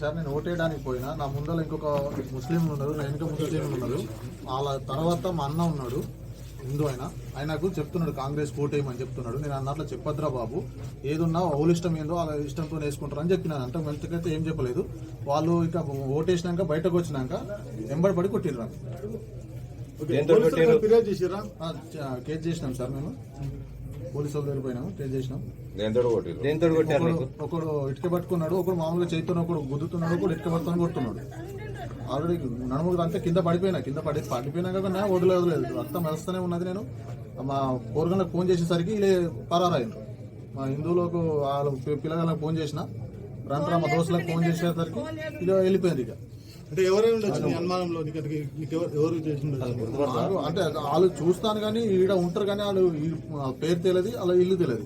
Sir నేను ఓటేయడానికి పోయినా నా ముందర ఇంకొక ముస్లింలు ఉన్నారు నా వెనుక ముస్లిం ఉన్నారు వాళ్ళ తర్వాత మా అన్న ఉన్నాడు హిందూ ఆయన. ఆయనకు చెప్తున్నాడు కాంగ్రెస్ ఓటేయమని చెప్తున్నాడు. నేను అన్నట్లు చెప్పద్రా బాబు. ఏదున్నా వాళ్ళ ఇష్టం ఏందో వాళ్ళ ఇష్టంతో వేసుకుంటారు అని చెప్పినాను అంటే మెల్తకైతే ఏం చెప్పలేదు. వాళ్ళు ఇక ఓటేసినాక బయటకు వచ్చినాక వెంబడి పడి కొట్టిర్రు ఫిర్యాదు చేసిరా ఆ, చ- కేసు చేసినాం సార్ మేము. పోలీసు వాళ్ళ దగ్గర పోయినాము కేసు చేసినాం. దేంతో కొట్టిరు దేంతో కొట్టారు ఒకడు ఒకడు ఇటుక పట్టుకున్నాడు ఒకడు మామూలుగా చేతితో ఒకడు గుద్దుతున్నాడు ఒకడు ఇటుక పట్టుకొని కొడుతున్నాడు. ఆల్రెడీ నడుములు అంతా కింద పడిపోయినా కింద పడి పడిపోయినాక నా వదిలే వదిలేదు రక్తం ఉన్నది నేను. మా పోరగలకు ఫోన్ చేసేసరికి ఇలా పరారాయను మా హిందువులకు వాళ్ళు పి- పిల్లగాళ్ళకి ఫోన్ చేసిన రంతరా మా దోస్తులకు ఫోన్ చేసేసరికి ఇక వెళ్ళిపోయింది ఇక. అంటే ఎవరైనా ఉండొచ్చు నీ అనుమానంలో నీకు అది- నీకు ఎవరు ఎవరు చేసి ఉండొచ్చు? నాకు అంటే వాళ్ళు చూస్తాను కానీ ఈడ ఉంటారు కానీ వాళ్ళు ఈ పేరు తెలియదు వాళ్ళ ఇల్లు తెలియదు.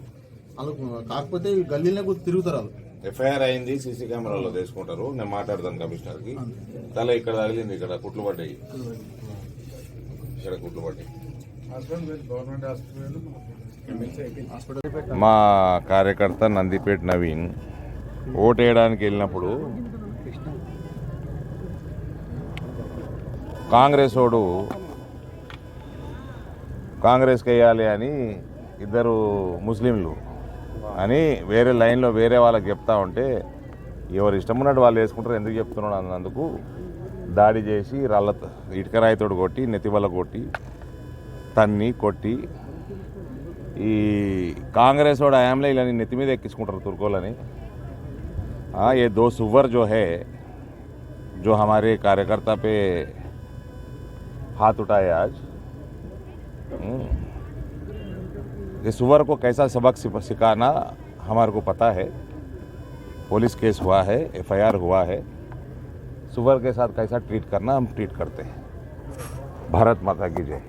వాళ్ళు కాకపోతే ఈ గల్లీలనే కొద్ది తిరుగుతారు వాళ్ళు. ఎఫ్ఐఆర్ అయింది సీసీ కెమెరాలో తీసుకుంటారు. నేను మాట్లాడతాను కమిషనర్కి తల ఇక్కడ తగిలింది ఇక్కడ కుట్లు పడ్డాయి. ఇక్కడ కుట్లు పడ్డాయి. మా కార్యకర్త నందిపేట్ నవీన్ ఓటేయడానికి వెళ్ళినప్పుడు కాంగ్రెస్ వాడు కాంగ్రెస్కి వేయాలి అని ఇద్దరు ముస్లింలు అని వేరే లైన్లో వేరే వాళ్ళకి చెప్తా ఉంటే ఎవరు ఇష్టం ఉన్నట్టు వాళ్ళు వేసుకుంటారు ఎందుకు చెప్తున్నాడు? అన్నందుకు దాడి చేసి రాళ్ళ ఇటుకరాయితోడు కొట్టి నెతివల్ల కొట్టి తన్ని కొట్టి ఈ కాంగ్రెస్ వాడు హయాంలో ఇలా నెత్తి మీద ఎక్కించుకుంటారు తుర్కోలని ఏ దో సువర్ జో హే జో హమారే కార్యకర్త పే हाथ उठाए आज। इस ये सुवर को कैसा सबक सिखाना हमारे को पता है। पुलिस केस हुआ है, एफआईआर हुआ है। सुवर के साथ कैसा ट्रीट करना हम ट्रीट करते हैं। भारत माता की जय।